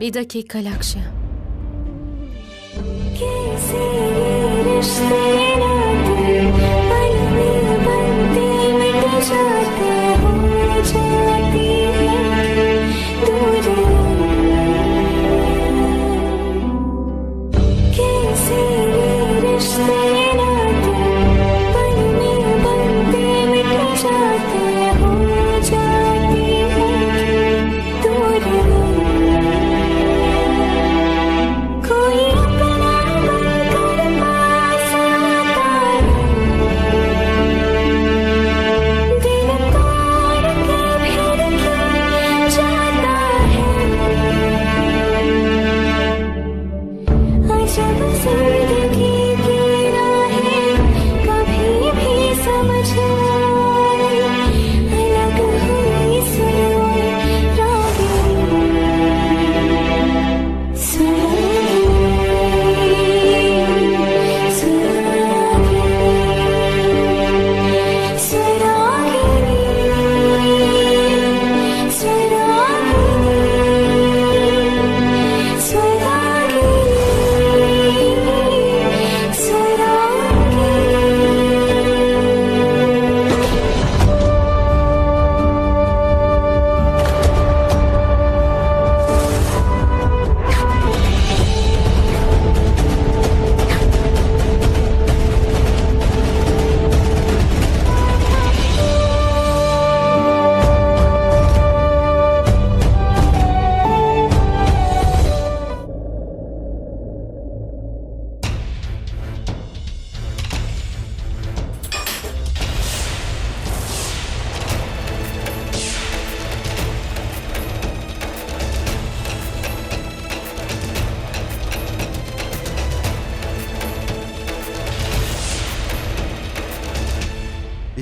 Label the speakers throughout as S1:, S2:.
S1: Bir dakika Lakşya.
S2: कैसे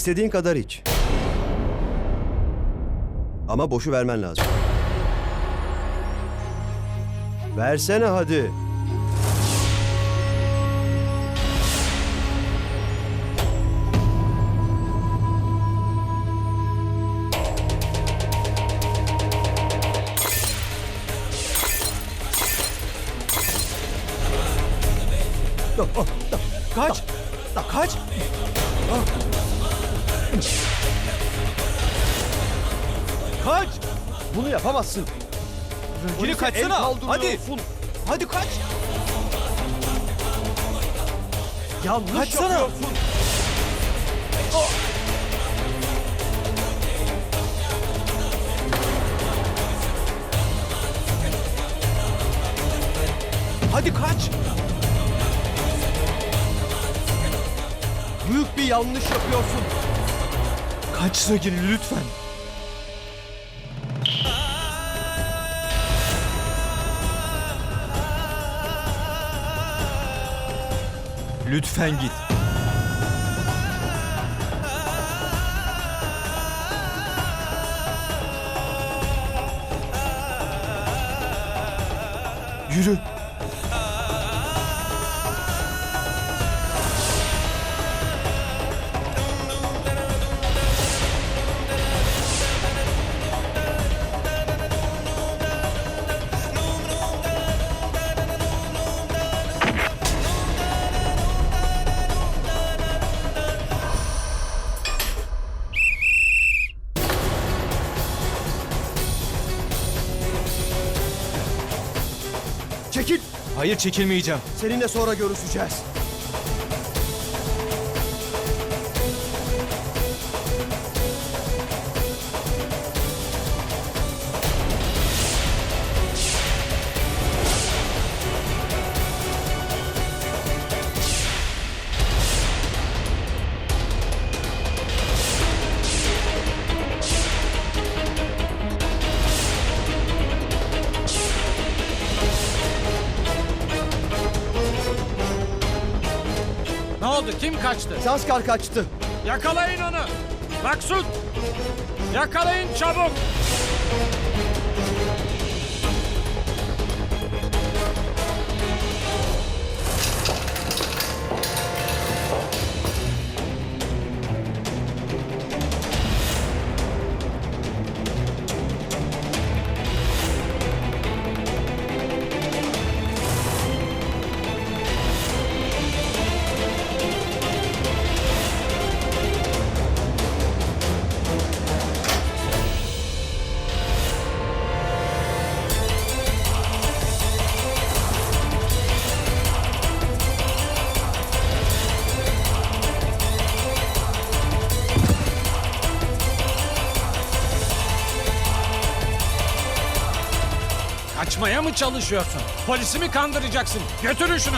S3: İstediğin kadar iç. Ama boşu vermen lazım. Versene hadi.
S4: Kaç!
S3: Bunu yapamazsın. El
S4: kaçsana! Hadi! Hadi kaç!
S3: Yanlış
S4: Kaçsana!
S3: yapıyorsun.
S4: Hadi kaç!
S3: Büyük bir yanlış yapıyorsun.
S4: Kaç Sagiri lütfen. Lütfen git. Yürü.
S3: Çekil.
S4: Hayır çekilmeyeceğim.
S3: Seninle sonra görüşeceğiz.
S5: Kaçtı?
S3: Sanskar kaçtı.
S5: Yakalayın onu. Maksut. Yakalayın çabuk. Kaçmaya mı çalışıyorsun? Polisi mi kandıracaksın? Götürün şunu.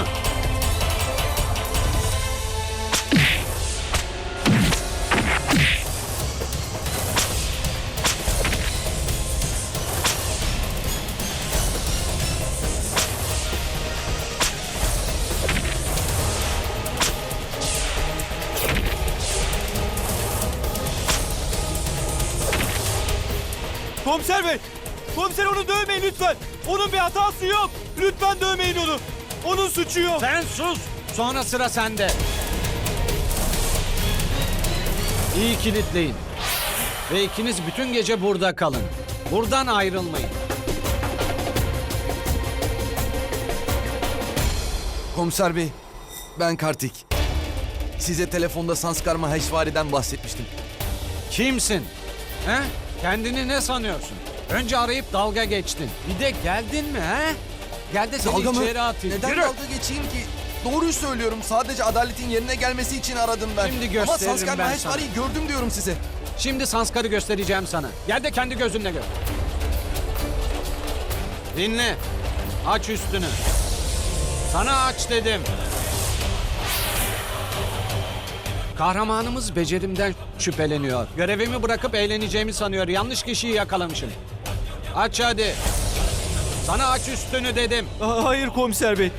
S4: Komiser bey! Komiser onu dövmeyin lütfen! Onun bir hatası yok! Lütfen dövmeyin onu! Onun suçu yok!
S5: Sen sus. Sonra sıra sende. İyi kilitleyin. Ve ikiniz bütün gece burada kalın. Buradan ayrılmayın.
S1: Komiser bey, ben Kartik. Size telefonda Sanskar Maheshwari'den bahsetmiştim.
S5: Kimsin? He? Kendini ne sanıyorsun? Önce arayıp dalga geçtin. Bir de geldin mi he? Gel de seni
S1: Dalga mı?
S5: içeri atayım.
S1: Neden
S5: Yürü.
S1: dalga geçeyim ki? Doğruyu söylüyorum. Sadece adaletin yerine gelmesi için aradım ben.
S5: Şimdi
S1: Ama
S5: gösteririm
S1: Sanskar
S5: ben
S1: Maheshwari'yi gördüm diyorum size.
S5: Şimdi Sanskar'ı göstereceğim sana. Gel de kendi gözünle gör. Dinle. Aç üstünü. Sana aç dedim. Kahramanımız becerimden şüpheleniyor. Görevimi bırakıp eğleneceğimi sanıyor. Yanlış kişiyi yakalamışım. Aç hadi. Sana aç üstünü dedim.
S4: Hayır komiser bey.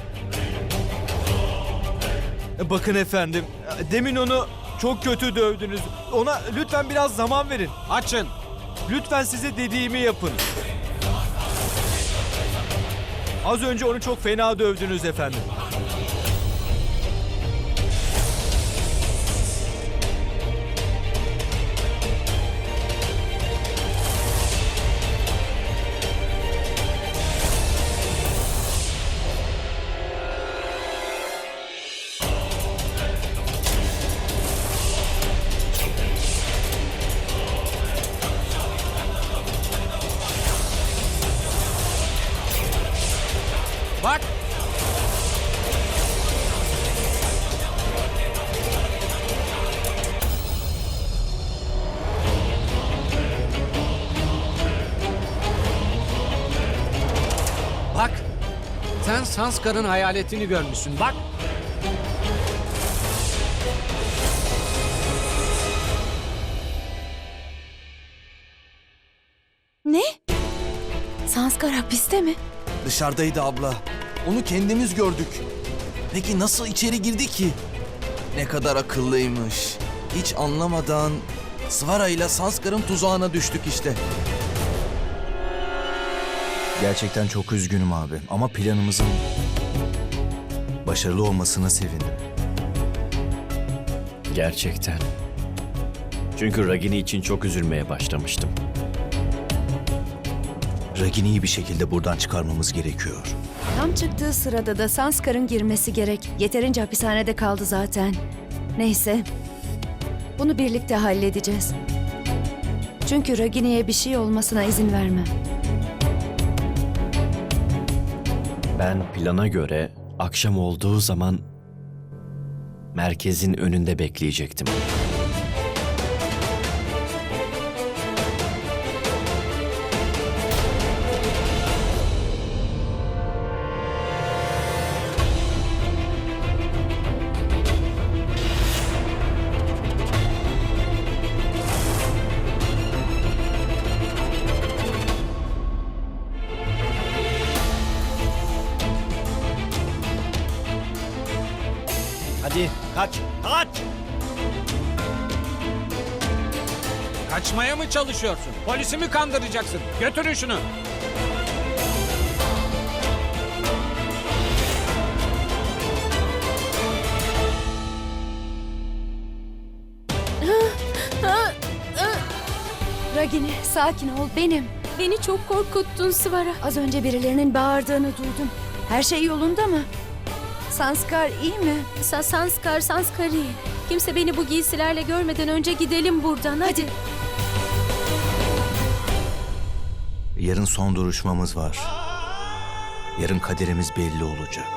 S4: Bakın efendim, demin onu çok kötü dövdünüz. Ona lütfen biraz zaman verin.
S5: Açın.
S4: Lütfen size dediğimi yapın. Az önce onu çok fena dövdünüz efendim.
S5: Sanskar'ın hayaletini görmüşsün. Bak.
S6: Ne? Sanskar hapiste mi?
S1: Dışarıdaydı abla. Onu kendimiz gördük. Peki nasıl içeri girdi ki? Ne kadar akıllıymış. Hiç anlamadan Svara ile Sanskar'ın tuzağına düştük işte.
S7: Gerçekten çok üzgünüm abi ama planımızın başarılı olmasına sevindim.
S8: Gerçekten. Çünkü Ragini için çok üzülmeye başlamıştım.
S7: Ragini'yi bir şekilde buradan çıkarmamız gerekiyor.
S6: Tam çıktığı sırada da Sanskar'ın girmesi gerek. Yeterince hapishanede kaldı zaten. Neyse. Bunu birlikte halledeceğiz. Çünkü Ragini'ye bir şey olmasına izin vermem.
S8: Ben plana göre akşam olduğu zaman merkezin önünde bekleyecektim.
S4: Kaç, kaç!
S5: Kaçmaya mı çalışıyorsun? Polisi mi kandıracaksın? Götürün şunu.
S6: Ragini sakin ol benim.
S9: Beni çok korkuttun Svara.
S6: Az önce birilerinin bağırdığını duydum. Her şey yolunda mı? Sanskar iyi mi?
S9: Sa Sanskar, Sanskari. Kimse beni bu giysilerle görmeden önce gidelim buradan. Hadi.
S7: Yarın son duruşmamız var. Yarın kaderimiz belli olacak.